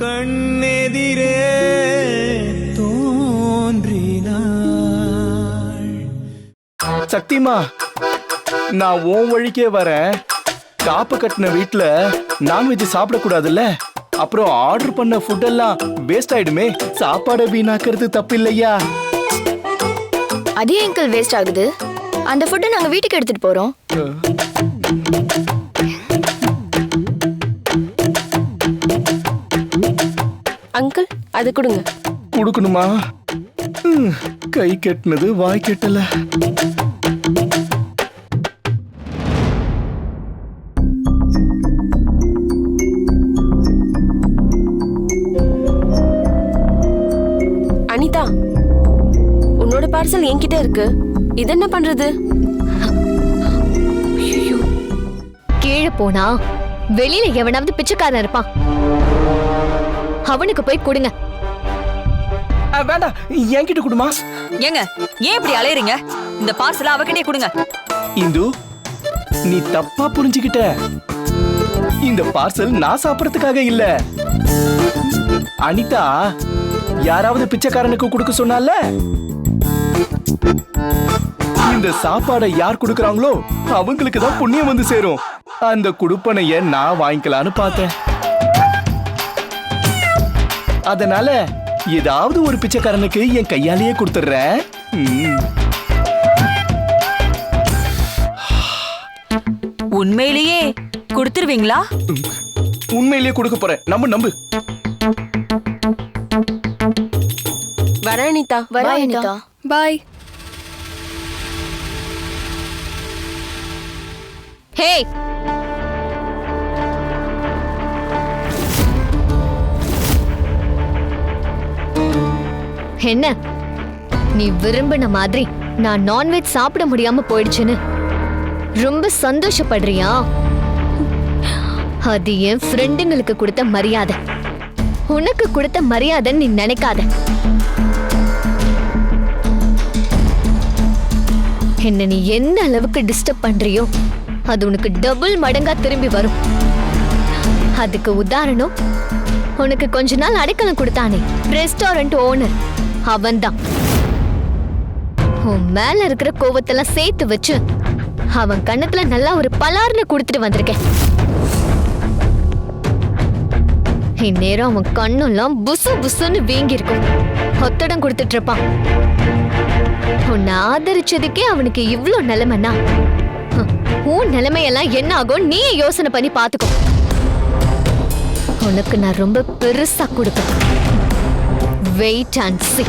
கண்ணெதிரே தோன்றினாள். சக்திமா நான் உன் வழிக்கே வரேன். காப்பு கட்டின வீட்ல நான்வெஜ் சாப்பிடக்கூடாதுல்ல? அப்புறம் ஆர்டர் பண்ண ஃபுட் எல்லாம் வேஸ்ட் ஆயிடுமே. சாப்பாடை வீணாக்குறது தப்பு இல்லையா அதே அங்கிள் வேஸ்ட் ஆகுது? அந்த ஃபுட்டை நாங்க வீட்டுக்கு எடுத்துட்டு போறோம். அங்கிள் அது கொடுங்க. கொடுக்கணுமா? கை கெட்டினது வாய் கெட்டல. அனிதா உன்னோட பார்சல் என்கிட்ட இருக்கு. இது என்ன பண்றது? கீழே போனா வெளியில எவனாவது பிச்சைக்காரன் இருப்பான். அவனுக்கு போய் கொடுங்க. ஆ, வேண்டாம். என்கிட்ட கொடுமா. ஏங்க ஏன் இப்படி அலையறீங்க? இந்த பார்சல அவகிட்டே கொடுங்க. இந்து நீ தப்பா புரிஞ்சுக்கிட்ட. இந்த பார்சல் நான் சாப்பிடறதுக்காக இல்ல. அனிதா யாராவது பிச்சைக்காரனுக்கு கொடுக்க சொன்னால? இந்த சாப்பாடை யார் கொடுக்கறாங்களோ அவங்களுக்கு தான் புண்ணியம் வந்து சேரும். அந்த குடுப்பனைய நான் வாங்கிக்கலான்னு பார்த்தேன். அதனால ஏதாவது ஒரு பிச்சைக்காரனுக்கு என் கையாலேயே கொடுத்துட்றேன். உண்மையிலேயே கொடுத்துருவீங்களா? உண்மையிலேயே கொடுக்க போறேன். நம்பு நம்பு. வரேன் அனிதா. வரேன் அனிதா. பாய் ஹே என்ன? நீ விரும்பின மாதிரி நான் நான்வெஜ் சாப்பிட முடியாம போயிடுச்சுன்னு. ரொம்ப சந்தோஷப்படுறியா? அது என் ஃப்ரெண்டுங்களுக்கு கொடுத்த மரியாதை. உனக்கு கொடுத்த மரியாதைன்னு நீ நினைக்காத. என்ன நீ எந்த அளவுக்கு டிஸ்டர்ப் பண்றியோ அது உனக்கு டபுள் மடங்கா திரும்பி வரும். அதுக்கு உதாரணம் உனக்கு கொஞ்ச நாள் அடைக்கலம் கொடுத்தானே ரெஸ்டாரண்ட் ஓனர் அவன்தான். உன் மேல இருக்கிற கோவத்தெல்லாம் சேர்த்து வச்சு அவன் கண்ணத்துல நல்லா ஒரு பலார்னு கொடுத்துட்டு வந்திருக்கேன். இந்நேரம் அவன் கண்ணெல்லாம் புசு புசுன்னு வீங்கி இருக்கும் ஒத்தடம் கொடுத்துட்டு இருப்பான். உன்னை ஆதரிச்சதுக்கே அவனுக்கு இவ்வளோ நிலைமைன்னா? உன் நிலைமையெல்லாம் என்ன ஆகும்? நீ யோசனை பண்ணி பார்த்துக்கோ. உனக்கு நான் ரொம்ப பெருசா கொடுப்பேன். வெயிட் அண்ட் சி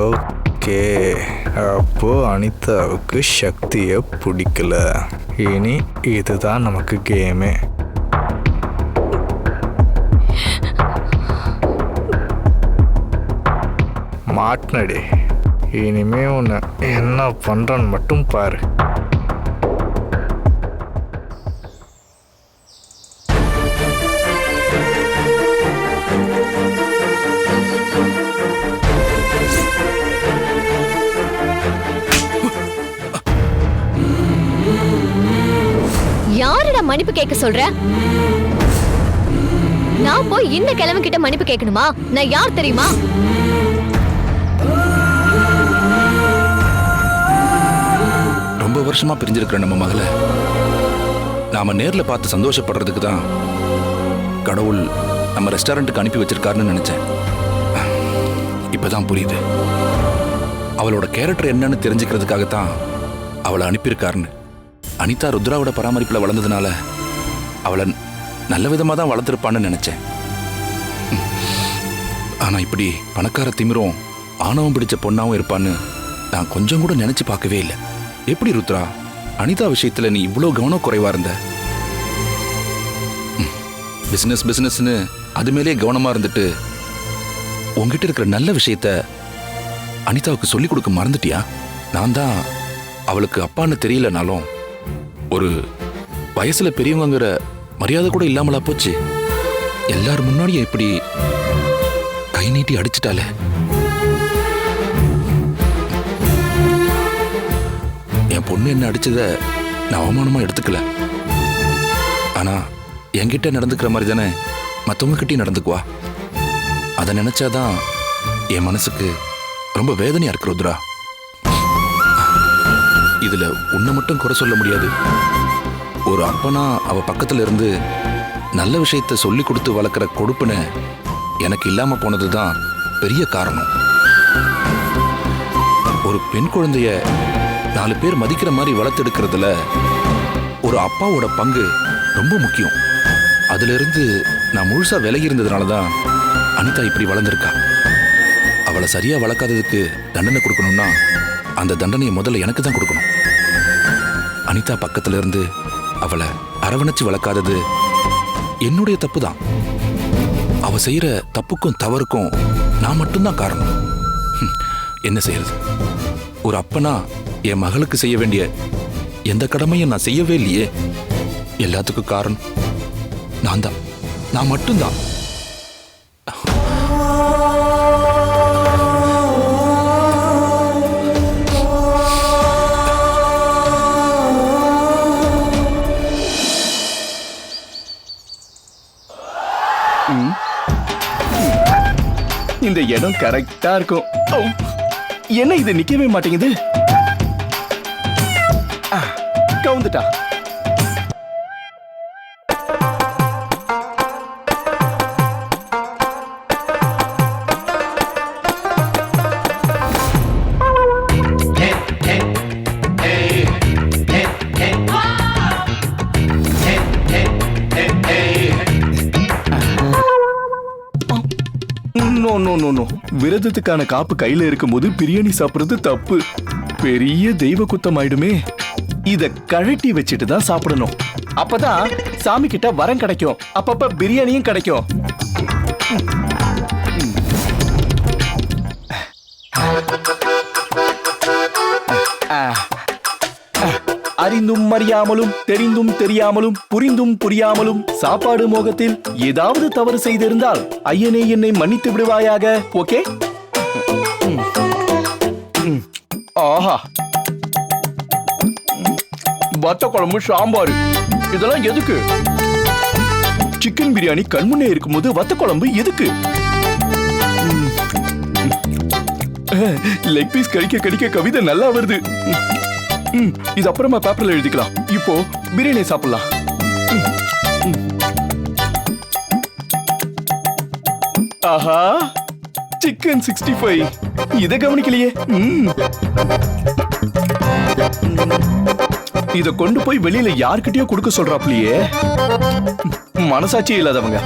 ஓகே அப்போ அனிதாவுக்கு சக்தியை பிடிக்கல. இனி இதுதான் நமக்கு கேமு மாட்டினடி. இனிமே உன்னை என்ன பண்ணுறன்னு மட்டும் பாரு. யாருடா மன்னிப்பு கேட்க சொல்ற? நான் போய் இந்த கிழமை கிட்ட மன்னிப்பு கேட்கணுமா? நான் யார் தெரியுமா? வருஷமா பிரிஞ்சிருக்கிற நம்ம மகளை நாம நேர்ல பார்த்து சந்தோஷப்படுறதுக்கு தான் கடவுள் நம்ம ரெஸ்டாரண்ட்டுக்கு அனுப்பி வச்சிருக்காருன்னு நினைச்சேன். இப்பதான் புரியுது. அவளோட கேரக்டர் என்னன்னு தெரிஞ்சுக்கிறதுக்காகத்தான் அவளை அனுப்பியிருக்காருன்னு. அனிதா ருத்ராவோட பராமரிப்புல வளர்ந்ததுனால அவளை நல்ல விதமாக தான் வளர்த்துருப்பான்னு நினச்சேன். ஆனால் இப்படி பணக்கார திமிரும் ஆணவம் பிடிச்ச பொண்ணாவும் இருப்பான்னு நான் கொஞ்சம் கூட நினச்சி பார்க்கவே இல்லை. எப்படி ருத்ரா? அனிதா விஷயத்துல நீ இவ்வளோ கவனம் குறைவா இருந்த? பிசினஸ் பிசினஸ்னு அது மேலே கவனமா இருந்துட்டு உங்ககிட்ட இருக்கிற நல்ல விஷயத்த அனிதாவுக்கு சொல்லிக் கொடுக்க மறந்துட்டியா? நான் தான் அவளுக்கு அப்பான்னு தெரியலனாலும் ஒரு வயசுல பெரியவங்கிற மரியாதை கூட இல்லாமலா போச்சு. எல்லார் முன்னாடியும் இப்படி கை நீட்டி அடிச்சிட்டாலே. பொண்ணு என்ன அடிச்சத நான் அவமானமா எடுத்துக்கல. ஆனா என்கிட்ட நடந்துக்கிற மாதிரி தானே மற்றவங்க கிட்டயும் நடந்துக்குவா. அதை நினைச்சாதான் என் மனசுக்கு ரொம்ப வேதனையா இருக்கு ருத்ரா. இதுல உன்னை மட்டும் குறை சொல்ல முடியாது. ஒரு அப்பனா அவ பக்கத்துல இருந்து நல்ல விஷயத்த சொல்லி கொடுத்து வளர்க்குற கொடுப்புன எனக்கு இல்லாம போனதுதான் பெரிய காரணம். ஒரு பெண் குழந்தைய நாலு பேர் மதிக்கிற மாதிரி வளர்த்தெடுக்கிறதுல ஒரு அப்பாவோட பங்கு ரொம்ப முக்கியம். அதுல இருந்து நான் முழுசா விலகி இருந்ததுனால தான் அனிதா இப்படி வளர்ந்துருக்கா. அவளை சரியா வளர்க்காததுக்கு தண்டனை கொடுக்கணும்னா அந்த தண்டனையை முதல்ல எனக்கு தான் கொடுக்கணும். அனிதா பக்கத்துல இருந்து அவளை அரவணைச்சு வளர்க்காதது என்னுடைய தப்பு தான். அவ செய்யற தப்புக்கும் தவறுக்கும் நான் மட்டும்தான் காரணம். என்ன செய்யறது? ஒரு அப்பனா என் மகளுக்கு செய்ய வேண்டிய எந்த கடமையும் நான் செய்யவே இல்லையே. எல்லாத்துக்கும் காரணம் நான் தான். நான் மட்டும்தான். இந்த இடம் கரெக்டா இருக்கும். என்ன இது நிக்கவே மாட்டேங்குது? கவுந்துட்டா நோ நோ நோ நோ. விரதத்துக்கான காப்பு கையில இருக்கும்போது பிரியாணி சாப்பிடுறது தப்பு. பெரிய தெய்வ குத்தம் ஆயிடுமே இத கழட்டி வச்சுட்டு தான் சாப்பிடணும். அப்பதான் சாமி கிட்ட வரம் கிடைக்கும். அப்பப்ப பிரியாணியும் கிடைக்கும். அறிந்தும் அறியாமலும் தெரிந்தும் தெரியாமலும் புரிந்தும் புரியாமலும் சாப்பாடு மோகத்தில் ஏதாவது தவறு செய்திருந்தால் ஐயனே என்னை மன்னித்து விடுவாயாக ஓகே? ஆஹா. வத்த குழம்பு சாம்பார் இதெல்லாம் எதுக்கு சிக்கன் பிரியாணி கண்முன்னே இருக்கும்போது வத்த குழம்பு எதுக்கு லெக் பீஸ் கடிக்க கடிக்க கவிதை நல்லா வருது இது அப்புறமா பேப்பர்ல எழுதிக்கலாம் இப்போ பிரியாணி சாப்பிடலாம் ஆஹா சிக்கன் சிக்ஸ்டி ஃபைவ் இதை கவனிக்கலையே ம். இத கொண்டு போய் வெளியில யார்கிட்டயோ கொடுக்க சொல்றாப்லயே. மனசாட்சியே இல்லாதவங்க.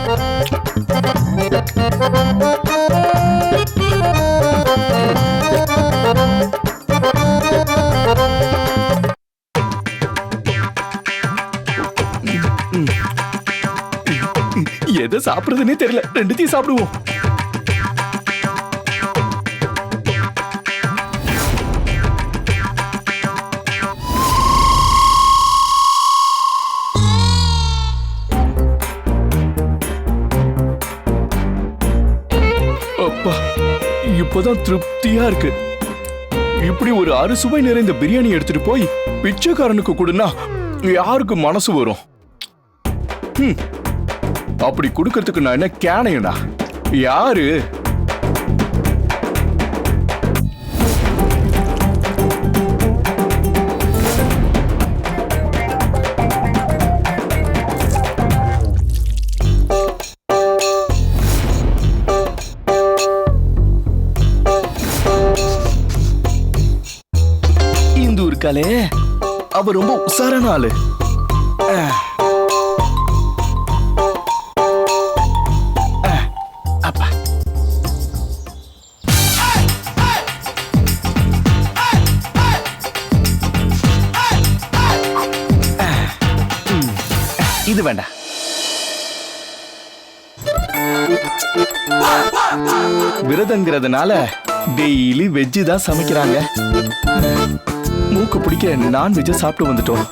எதை சாப்பிடுறதுன்னே தெரியல. ரெண்டுத்தையும் சாப்பிடுவோம். இப்பதான் திருப்தியா இருக்கு. இப்படி ஒரு அறுசுவை நிறைந்த பிரியாணி எடுத்துட்டு போய் பிச்சைக்காரனுக்கு கொடுனா யாருக்கு மனசு வரும்? அப்படி கொடுக்கறதுக்கு நான் என்ன கேனையடா? யாரு? இருக்காளே. அவ ரொம்ப உசாரான ஆளு. அப்பா. இது வேண்டாம். விரதங்கிறதுனால டெய்லி வெஜ்ஜு தான் சமைக்கிறாங்க. மூக்கு பிடிக்க நான்வெஜ்ஜை சாப்பிட்டு வந்துட்டோம்.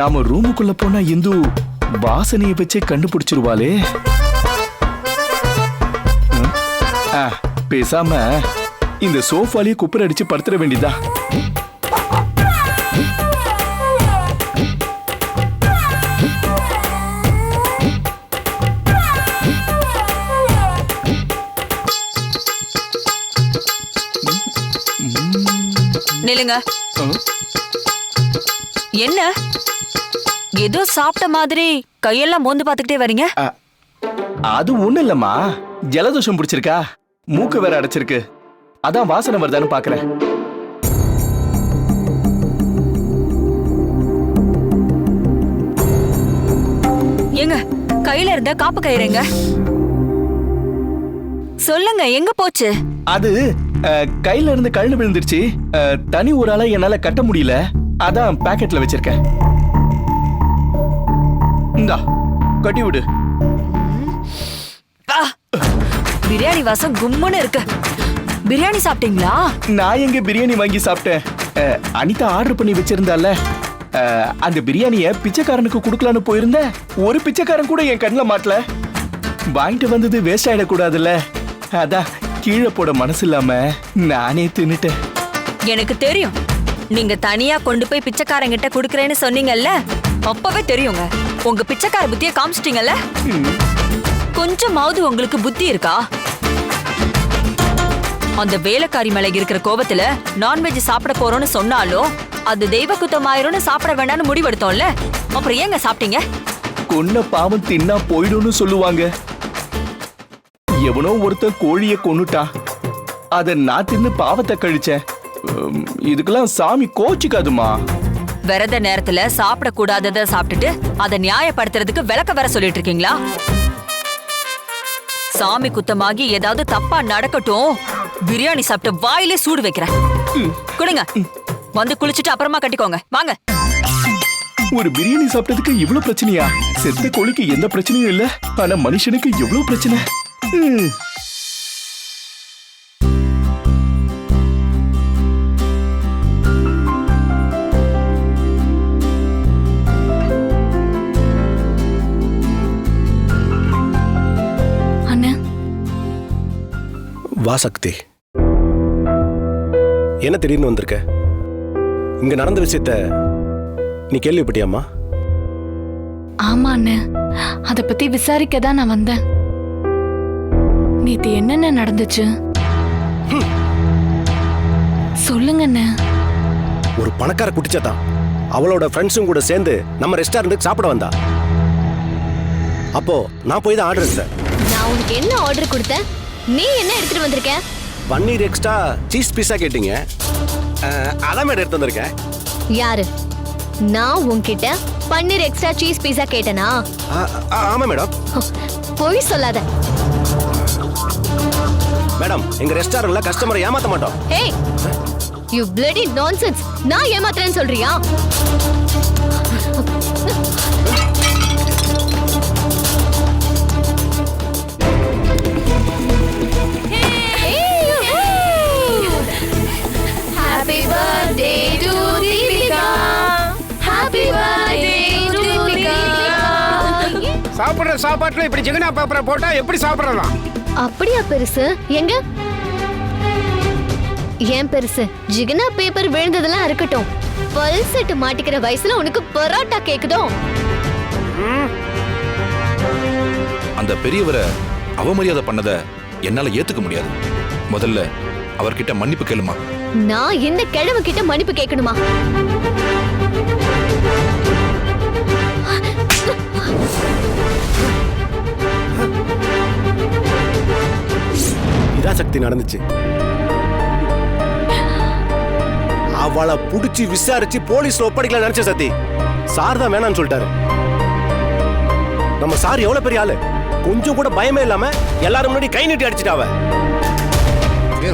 நாம ரூமுக்குள்ள போனா இந்து வாசனையை வச்சே கண்டுபிடிச்சிருவாளே. பேசாம இந்த சோஃபாலேயே குப்பர் அடிச்சு படுத்துட வேண்டியதா நில்லுங்க. என்ன? ஏதோ சாப்பிட்ட மாதிரி கையெல்லாம் மோந்து பார்த்துக்கிட்டே வரீங்க? அது ஒண்ணு இல்லம்மா. ஜலதோஷம் பிடிச்சிருக்கா. மூக்கு வேற அடைச்சிருக்கு. அதான் வாசனை வருதான்னு பாக்குறேன். ஏங்க கையில இருந்த காப்பு கயிறுங்க. சொல்லுங்க எங்க போச்சு? அது கையில இருந்து கழண்டு விழுந்துருச்சு. தனி ஒரு ஆளை என்னால கட்ட முடியல. அதான் பாக்கெட்ல வச்சிருக்கேன். இந்தா கட்டி விடு! பிரியாணி வாசம் கும்முன்னு இருக்கு. பிரியாணி சாப்பிட்டீங்களா? நான் எங்க பிரியாணி வாங்கி சாப்பிட்டேன். அனிதா ஆர்டர் பண்ணி வச்சிருந்தால. அந்த பிரியாணிய பிச்சைக்காரனுக்கு கொடுக்கலான்னு போயிருந்தேன். ஒரு பிச்சைக்காரன் கூட என் கண்ணில் மாட்டல. வாங்கிட்டு வந்தது வேஸ்ட் ஆயிடக்கூடாதுல்ல. அதான் கீழே போட மனசு இல்லாம நானே தின்னுட்டேன். எனக்கு தெரியும். நீங்க தனியா கொண்டு போய் பிச்சைக்காரங்கிட்ட குடுக்கறேன்னு சொன்னீங்கல்ல? அப்பவே தெரியுங்க. உங்க பிச்சைக்கார புத்திய காமிச்சிட்டீங்கல்ல? கொஞ்சமாவது உங்களுக்கு புத்தி இருக்கா? அந்த வேலைக்காரி மேல இருக்கிற கோபத்துல நான்வெஜ் சாப்பிட போறோம்னு சொன்னாலும் அது தெய்வ குத்தமாயிரும்னு சாப்பிட வேண்டாம்னு முடிவெடுத்தோம்ல? அப்புறம் ஏங்க சாப்பிட்டீங்க? கொன்ன பாவம் தின்னா போயிடும்னு சொல்லுவாங்க. எவனோ ஒருத்தன் கோழிய கொன்னுட்டான் அத நான் தின்னு பாவத்தை கழிச்சேன். இதுக்கெல்லாம் சாமி கோச்சிக்காதுமா? விரத நேரத்துல சாப்பிட கூடாதத சாப்பிட்டுட்டு அதை நியாயப்படுத்துறதுக்கு விளக்க வர சொல்லிட்டு இருக்கீங்களா சாமி குத்தமாகி ஏதாவது தப்பா நடக்கட்டும் பிரியாணி சாப்பிட்டு வாயிலே சூடு வைக்கிறேன். கொடுங்க. வந்து குளிச்சுட்டு அப்புறமா கட்டிக்கோங்க. வாங்க. ஒரு பிரியாணி சாப்பிட்டதுக்கு இவ்வளவு பிரச்சனையா? செத்த கோழிக்கு எந்த பிரச்சனையும் இல்ல. ஆனா மனுஷனுக்கு எவ்வளவு பிரச்சனை? வா சக்தி. என்ன திடீர்னு வந்திருக்க? இங்க நடந்த விஷயத்த நீ கேள்விப்பட்டியாம்மா? ஆமா அண்ணே. அத பத்தி விசாரிக்க தான் நான் வந்தேன். நேத்து என்னென்ன நடந்துச்சு? சொல்லுங்க அண்ணே ஒரு பணக்கார குட்டிச்சத்தான். அவளோட ஃப்ரெண்ட்ஸும் கூட சேர்ந்து நம்ம ரெஸ்டாரண்ட்டுக்கு சாப்பிட வந்தா. அப்போ நான் போய் தான் ஆர்டர் எடுத்தேன். நான் உனக்கு என்ன ஆர்டர் கொடுத்தேன்? நீ என்ன எடுத்துட்டு வந்திருக்க? பன்னீர் எக்ஸ்ட்ரா சீஸ் பீஸா கேட்டீங்க. அஹ், அதான் மேடம் எடுத்து வந்திருக்கேன். யாரு? நான் உன்கிட்ட பன்னீர் எக்ஸ்ட்ரா சீஸ் பீஸா கேட்டனா? ஆ, ஆ, ஆமா மேடம் பொய் சொல்லாத. மேடம் எங்க ரெஸ்டாரண்ட்ல கஸ்டமரை ஏமாத்த மாட்டோம் ஹே யூ பிளடி நான்சென்ஸ் நான் ஏமாத்துறேன்னு சொல்றியா Happy birthday to Deepika. Happy birthday to Deepika. சாப்பிடுற சாப்பாட்டுல இப்படி ஜிகனா பேப்பரை போட்டா எப்படி சாப்பிடலாம் அப்படியா பெருசு? எங்க? ஏன் பெருசு ஜிகனா பேப்பர் விழுந்ததெல்லாம் இருக்கட்டும். பல் செட்டு மாட்டிக்கிற வயசுல உனக்கு பரோட்டா கேக்குதோ? அந்த பெரியவரை அவமரியாதை பண்ணத என்னால ஏத்துக்க முடியாது. முதல்ல அவர்கிட்ட மன்னிப்பு கேளுமா? நான் இந்த கிழவு கிட்ட மன்னிப்பு கேட்கணுமா? சக்தி நடந்துச்சு. அவளை புடிச்சு விசாரிச்சு போலீஸ்ல ஒப்படைக்கல நினைச்ச சக்தி சார் தான் வேணாம்னு சொல்லிட்டாரு. நம்ம சார் எவ்வளவு பெரிய ஆளு? கொஞ்சம் கூட பயமே இல்லாம எல்லாரும் முன்னாடி கை நீட்டி அடிச்சிட்டாவ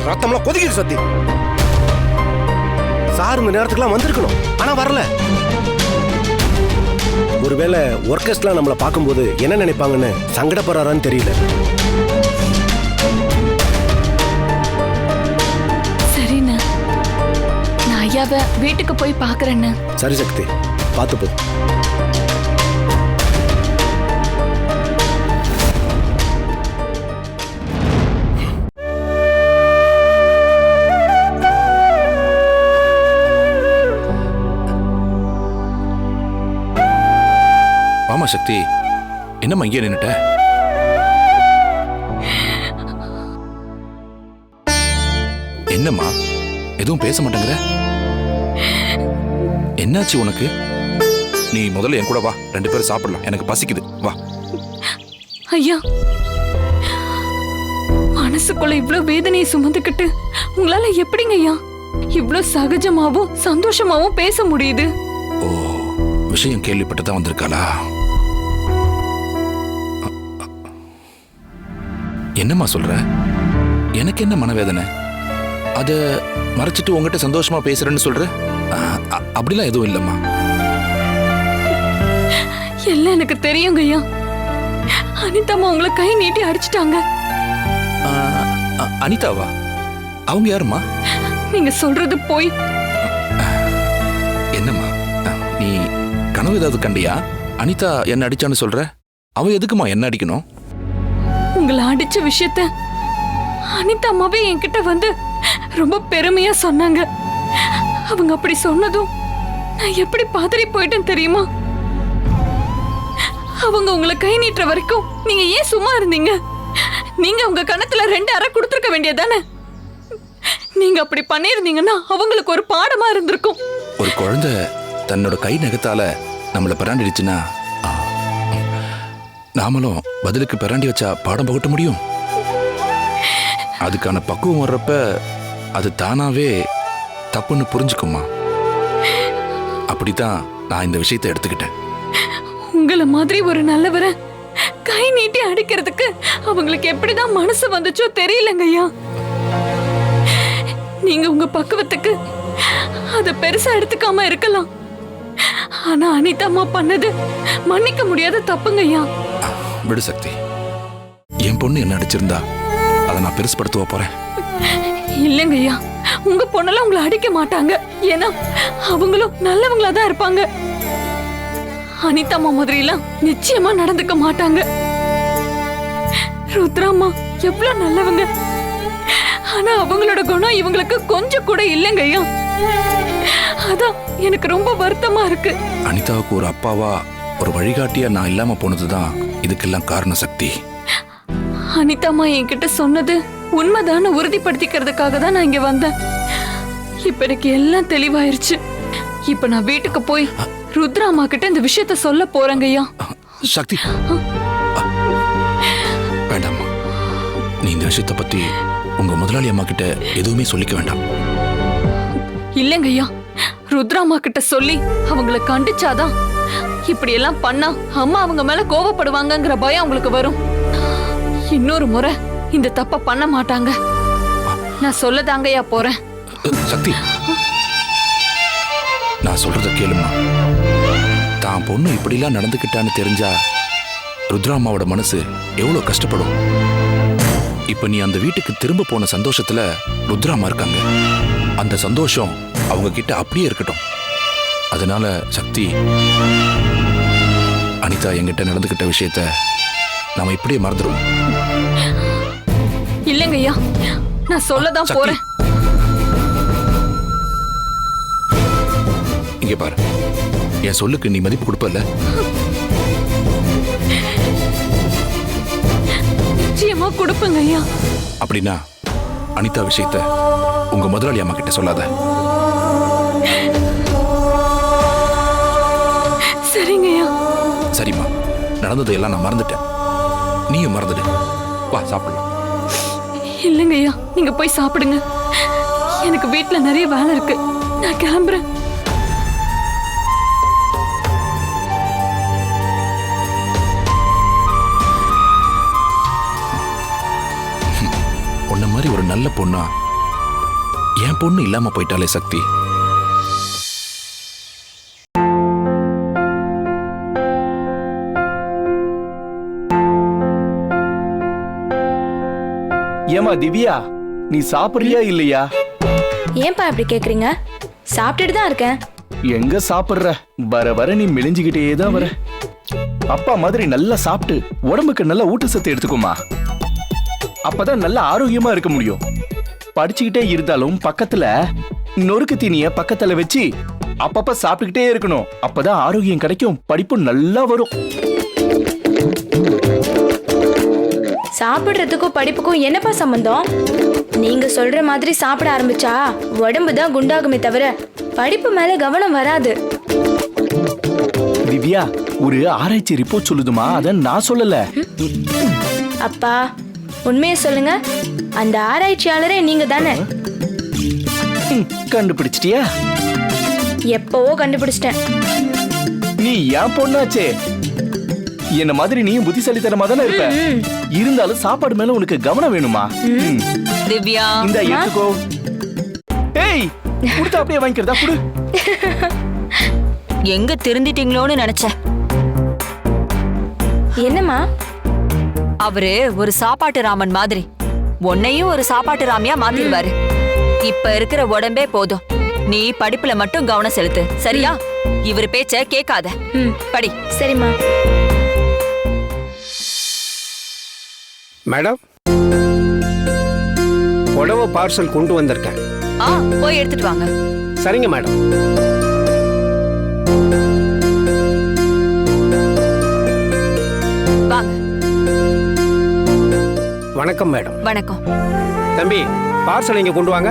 ரத்தம்லாம் கொதிக்குது சத்தி. சார் இந்த நேரத்துக்குலாம் வந்திருக்கணும். ஆனா வரல. ஒருவேளை ஒர்க்கர்ஸ்லாம் நம்மளை பார்க்கும்போது என்ன நினைப்பாங்கன்னு சங்கடப்படுறாரான்னு தெரியல. ஐயாவை வீட்டுக்கு போய் பாக்குறேன்னு. சரி சக்தி. பார்த்து போ. ஆமா சக்தி. என்னம்மா இங்கே நின்னுட்ட? என்னம்மா? எதுவும் பேச மாட்டேங்கிற? என்னாச்சு உனக்கு? நீ முதல்ல என் கூட வா. ரெண்டு பேரும் சாப்பிடலாம். எனக்கு பசிக்குது. வா. ஐயா மனசுக்குள்ள இவ்ளோ வேதனையை சுமந்துக்கிட்டு உங்களால எப்படிங்க ஐயா? இவ்ளோ சகஜமாவும் சந்தோஷமாவும் பேச முடியுது? ஓ விஷயம் கேள்விப்பட்டு தான் வந்திருக்காளா? என்னம்மா சொல்ற? எனக்கு என்ன மனவேதனை? அத மறைச்சிட்டு உங்ககிட்ட சந்தோஷமா பேசுறேன்னு சொல்ற? அப்படிலாம் எதுவும் இல்லம்மா. எல்லாம் எனக்கு தெரியுங்க ஐயா. அனிதாம்மா உங்களை கை நீட்டி அடிச்சிட்டாங்க. அனிதாவா? அவங்க யாரும்மா? நீங்க சொல்றது போய். என்னம்மா? நீ கனவு ஏதாவது கண்டியா? அனிதா என்ன அடிச்சான்னு சொல்ற? அவ எதுக்குமா என்ன அடிக்கணும்? உங்களை அடிச்ச விஷயத்த அனிதா அம்மாவே என்கிட்ட வந்து ரொம்ப பெருமையா சொன்னாங்க. அவங்க அப்படி சொன்னதும் நான் எப்படி பதறி போயிட்டேன் தெரியுமா? அவங்க உங்களை கை நீட்டுற வரைக்கும் நீங்க ஏன் சும்மா இருந்தீங்க? நீங்க உங்க கணத்துல ரெண்டு அறை கொடுத்துருக்க வேண்டியதானே நீங்க அப்படி பண்ணியிருந்தீங்கன்னா அவங்களுக்கு ஒரு பாடமா இருந்திருக்கும். ஒரு குழந்தை தன்னோட கை நகத்தால நம்மளை பிராண்டிடுச்சுன்னா நாமளும் பதிலுக்கு பிராண்டி வச்சா பாடம் புகட்ட முடியும். அதுக்கான பக்குவம் வர்றப்ப அது தானாவே தப்புன்னு புரிஞ்சுக்குமா அப்படித்தான் நான் இந்த விஷயத்தை எடுத்துக்கிட்டேன். உங்கள மாதிரி ஒரு நல்லவரை கை நீட்டி அடிக்கிறதுக்கு அவங்களுக்கு எப்படிதான் மனசு வந்துச்சோ தெரியலங்க ஐயா. நீங்க உங்க பக்குவத்துக்கு அத பெருசா எடுத்துக்காம இருக்கலாம். ஆனா அனிதா அம்மா பண்ணது மன்னிக்க முடியாத தப்புங்க ஐயா. விடு சக்தி. என் பொண்ணு என்ன அடிச்சிருந்தா அதை நான் பெருசுப்படுத்துவ போறேன். இல்லைங்க ஐயா. உங்க பொண்ணெல்லாம் உங்களை அடிக்க மாட்டாங்க. ஏன்னா அவங்களும் நல்லவங்களா தான் இருப்பாங்க. அனிதா அம்மா மாதிரிலாம் நிச்சயமா நடந்துக்க மாட்டாங்க. ருத்ராம்மா எவ்வளவு நல்லவங்க. ஆனா அவங்களோட குணம் இவங்களுக்கு கொஞ்சம் கூட இல்லைங்க ஐயா. அதான் எனக்கு ரொம்ப வருத்தமா இருக்கு. அனிதாவுக்கு ஒரு அப்பாவா ஒரு வழிகாட்டியா நான் இல்லாம போனதுதான் இதுக்கெல்லாம் காரண சக்தி. அனிதாம்மா என்கிட்ட சொன்னது உண்மைதான உறுதிப்படுத்திக்கிறதுக்காக தான் நான் இங்க வந்தேன். இப்ப எனக்கு எல்லாம் தெளிவாயிருச்சு. இப்ப நான் வீட்டுக்கு போய் ருத்ராமா கிட்ட இந்த விஷயத்த சொல்ல போறேங்க ஐயா. சக்தி. வேண்டாம்மா. நீ இந்த விஷயத்தை பத்தி உங்க முதலாளி அம்மா கிட்ட எதுவுமே சொல்லிக்க வேண்டாம். இல்லைங்க ஐயா. ருத்ராமா கிட்ட சொல்லி அவங்கள கண்டிச்சாதான் இப்படி எல்லாம் பண்ணா அம்மா அவங்க மேல கோவப்படுவாங்கங்கிற பயம் அவங்களுக்கு வரும். இன்னொரு முறை இந்த தப்ப பண்ண மாட்டாங்க. நான் சொல்லதாங்கய்யா போறேன். சக்தி. நான் சொல்றத கேளுமா தான் பொண்ணு இப்படிலாம் நடந்துக்கிட்டான்னு தெரிஞ்சா ருத்ராமாவோட மனசு எவ்வளவு கஷ்டப்படும். இப்ப நீ அந்த வீட்டுக்கு திரும்ப போன சந்தோஷத்துல ருத்ராமா இருக்காங்க. அந்த சந்தோஷம் அவங்க கிட்ட அப்படியே இருக்கட்டும். அதனால சக்தி அனிதா என்கிட்ட நடந்துக்கிட்ட விஷயத்த நாம இப்படியே மறந்துடுவோம் இல்லைங்க ஐயா. நான் சொல்லதான். போறேன். இங்க பாரு. என் சொல்லுக்கு நீ மதிப்பு கொடுப்பல நிச்சயமா கொடுப்பேங்க ஐயா. அப்படின்னா அனிதா விஷயத்த உங்க முதலாளி அம்மா கிட்ட சொல்லாத. சரிங்க ஐயா. சரிம்மா. நடந்ததை எல்லாம் நான் மறந்துட்டேன். நீயும் மறந்துடு. வா சாப்பிடலாம். இல்லைங்க ஐயா நீங்க போய் சாப்பிடுங்க. எனக்கு வீட்டுல நிறைய வேலை இருக்கு. நான் கிளம்புறேன். உன்ன மாதிரி ஒரு நல்ல பொண்ணா என் பொண்ணு இல்லாம போயிட்டாலே சக்தி. ஏமா திவ்யா? நீ சாப்பிடுறியா இல்லையா? ஏன்பா இப்படி கேக்குறீங்க? சாப்பிட்டுட்டு தான் இருக்கேன். எங்க சாப்பிடுற? வர வர நீ மெலிஞ்சுக்கிட்டே தான் வர. அப்பா மாதிரி நல்லா சாப்பிட்டு உடம்புக்கு நல்ல ஊட்டச்சத்து எடுத்துக்கோமா? அப்பதான் நல்ல ஆரோக்கியமா இருக்க முடியும். படிச்சுக்கிட்டே இருந்தாலும் பக்கத்துல நொறுக்கு தீனிய பக்கத்துல வச்சு அப்பப்ப சாப்பிட்டுக்கிட்டே இருக்கணும். அப்பதான் ஆரோக்கியம் கிடைக்கும் படிப்பு நல்லா வரும். சாப்பிடுறதுக்கும் படிப்புக்கும் என்னப்பா சம்பந்தம்? நீங்க சொல்ற மாதிரி சாப்பிட ஆரம்பிச்சா உடம்பு தான் குண்டாகுமே தவிர படிப்பு மேல கவனம் வராது. திவ்யா ஒரு ஆராய்ச்சி ரிப்போர்ட் சொல்லுதுமா? அத நான் சொல்லல. அப்பா உண்மையை சொல்லுங்க. அந்த ஆராய்ச்சியாளரே நீங்க தானே? கண்டுபிடிச்சிட்டியா? எப்பவோ கண்டுபிடிச்சிட்டேன். நீ ஏன் பொண்ணாச்சே. என்ன மாதிரி நீயும் புத்திசாலித்தனமா தானே இருப்ப இருந்தாலும் சாப்பாடு மேல உனக்கு கவனம் வேணுமா? திவ்யா. இந்தா எடுத்துக்கோ. ஏய் கொடுத்தா அப்படியே வாங்கிக்கிறதா? குடு. எங்க திருந்திட்டீங்களோன்னு நினைச்சேன். என்னம்மா? அவரு ஒரு சாப்பாட்டு ராமன் மாதிரி. உன்னையும் ஒரு சாப்பாட்டு ராமியா மாத்திடுவாரு. இப்ப இருக்கிற உடம்பே போதும். நீ படிப்புல மட்டும் கவனம் செலுத்து. சரியா? இவர் பேச்ச கேட்காத. படி. சரிம்மா. மேடம்? புடவை பார்சல் கொண்டு வந்திருக்கேன். ஆ போய் எடுத்துட்டு வாங்க. சரிங்க மேடம். வாங்க. வணக்கம் மேடம். வணக்கம். தம்பி பார்சல் இங்க கொண்டு வாங்க?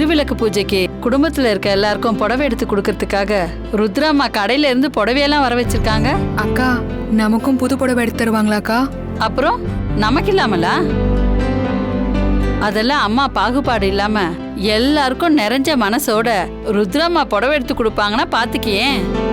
திருவிளக்கு பூஜைக்கு குடும்பத்துல இருக்க எல்லாருக்கும் புடவை எடுத்து கொடுக்கறதுக்காக ருத்ராம்மா கடையில இருந்து புடவையெல்லாம் வர வச்சிருக்காங்க. அக்கா நமக்கும் புது புடவை எடுத்து தருவாங்களாக்கா? அப்புறம் நமக்கு இல்லாமலா? அதெல்லாம் அம்மா பாகுபாடு இல்லாம எல்லாருக்கும் நிறைஞ்ச மனசோட ருத்ராம்மா புடவை எடுத்து கொடுப்பாங்கன்னா பாத்துக்கியேன்.